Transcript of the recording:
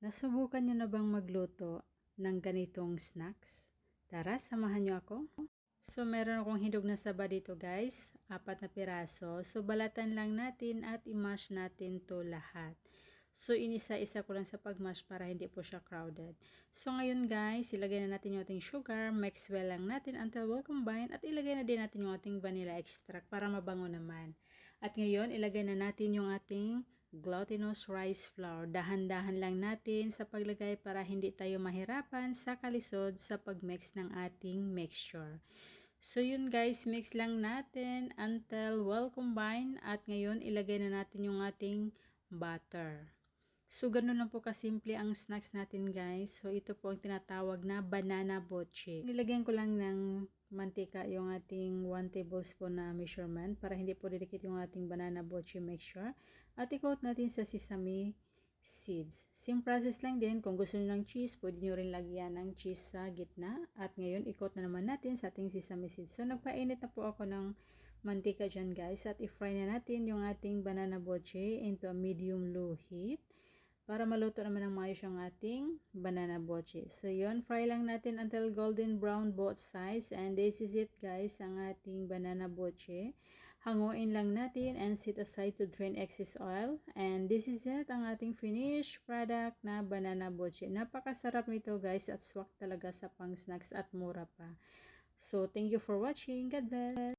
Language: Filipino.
Nasubukan niyo na bang magluto ng ganitong snacks? Tara, samahan niyo ako. So, meron akong hindog na saba dito guys, apat na piraso. So, balatan lang natin at i-mash natin to lahat. So, inisa-isa ko lang sa pag-mash para hindi po siya crowded. So, ngayon guys, ilagay na natin yung ating sugar, mix well lang natin until well combined at ilagay na din natin yung ating vanilla extract para mabango naman. At ngayon, ilagay na natin yung ating glutinous rice flour. Dahan-dahan lang natin sa paglagay para hindi tayo mahirapan sa kalisod sa pagmix ng ating mixture. So yun guys, mix lang natin until well combined at ngayon ilagay na natin yung ating butter. So ganun lang po kasimple ang snacks natin guys. So ito po ang tinatawag na banana boche. Nilagyan ko lang ng mantika yung ating 1 tablespoon na measurement para hindi po didikit yung ating banana boche mixture. At i-coat natin sa sesame seeds. Same process lang din. Kung gusto nyo ng cheese, pwede nyo rin lagyan ng cheese sa gitna. At ngayon, i-coat na naman natin sa ating sesame seeds. So, nagpainit na po ako ng mantika dyan guys. At i-fry na natin yung ating banana boche into a medium low heat para maluto naman ng maayos yung ating banana boche. So, yun, fry lang natin until golden brown both sides. And this is it guys, ang ating banana boche. Hanguin lang natin and set aside to drain excess oil. And this is it, ang ating finished product na banana boche. Napakasarap nito guys at swak talaga sa pang snacks at mura pa. So, thank you for watching. God bless!